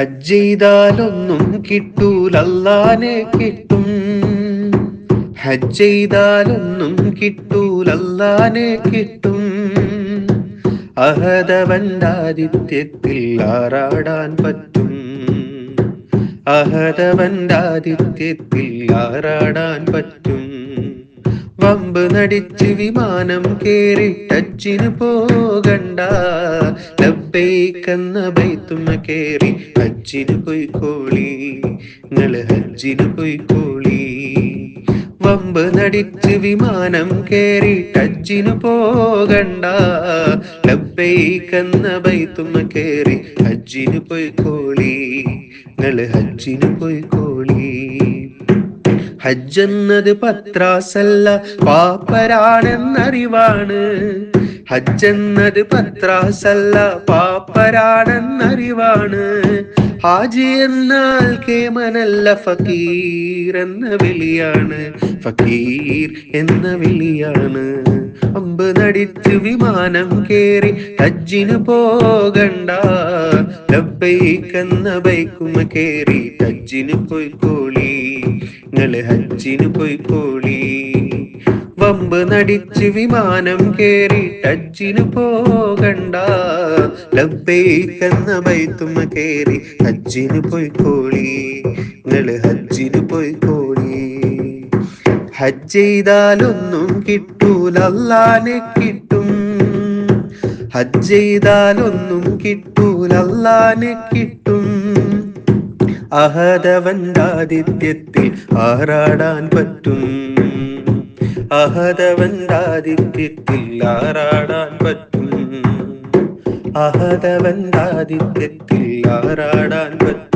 ഹജ്ജ് ചെയ്താലൊന്നും കിട്ടൂലല്ലാനെ കിട്ടും. ഹജ്ജ് ചെയ്താലൊന്നും കിട്ടൂലല്ലാനെ കിട്ടും. അഹദവണ്ടാദിത്യത്തിൽ ആറാടാൻ പറ്റും. അഹദവണ്ടാദിത്യത്തിൽ ആറാടാൻ പറ്റും. വമ്പ് നടിച്ച് വിമാനം കേറി ടച്ചിന് പോകണ്ട ലബ്ബൈക്കെന്ന ബൈത്തുമ്മ കേറി ഹജ്ജിന് പോയിക്കോളി. നിങ്ങൾ ഹജ്ജിന് പോയിക്കോളി. വമ്പ് നടിച്ച് വിമാനം കേറി ടജ്ജിന് പോകണ്ട. ലബ്ബൈക്കെന്ന ബൈത്തുമ്മ കേറി ഹജ്ജിന് പോയിക്കോളി. നിങ്ങൾ ഹജ്ജിന് പോയിക്കോളി. ഹജ്ജെന്നത് പത്രാസല്ല പാപ്പരാണെന്നറിവാണ്. ഹജ്ജെന്നത് പത്രാസല്ല പാപ്പരാണെന്നറിവാണ്. ഹാജി എന്നാൽ കേമനല്ല ഫക്കീർ എന്ന വിളിയാണ്. ഫക്കീർ എന്ന വിളിയാണ്. അമ്പ് നടിച്ച് വിമാനം കേറി ഹജ്ജിന് പോകണ്ട. ലബ്ബൈക്കെന്ന ബൈക്കുമ കേറി ഹജ്ജിന് പോയിക്കോളി. നിങ്ങൾ ഹജ്ജിന് പോയിക്കോളി. വമ്പ് നടിച്ച് വിമാനം കേറി ടച്ചിന് പോകണ്ട. ലബ്ബൈക്കെന്ന ബൈത്തുമ്മ കേറി ഹജ്ജിന് പോയിക്കോളി. നിങ്ങൾ ഹജ്ജിന് പോയിക്കോളി. ഹജ്ജ് ചെയ്താലൊന്നും കിട്ടൂല അല്ലാനെ കിട്ടും. ഹജ്ജ് ചെയ്താലൊന്നും കിട്ടൂല അല്ലാനെ കിട്ടും. അഹദവന്താദിത്യത്തിൽ ആറാടാൻ പറ്റും. അഹദവന്താദിത്യത്തിൽ ആറാടാൻ പറ്റും? അഹതവന്താദിത്യത്തില്ലാറാടാൻ പറ്റും?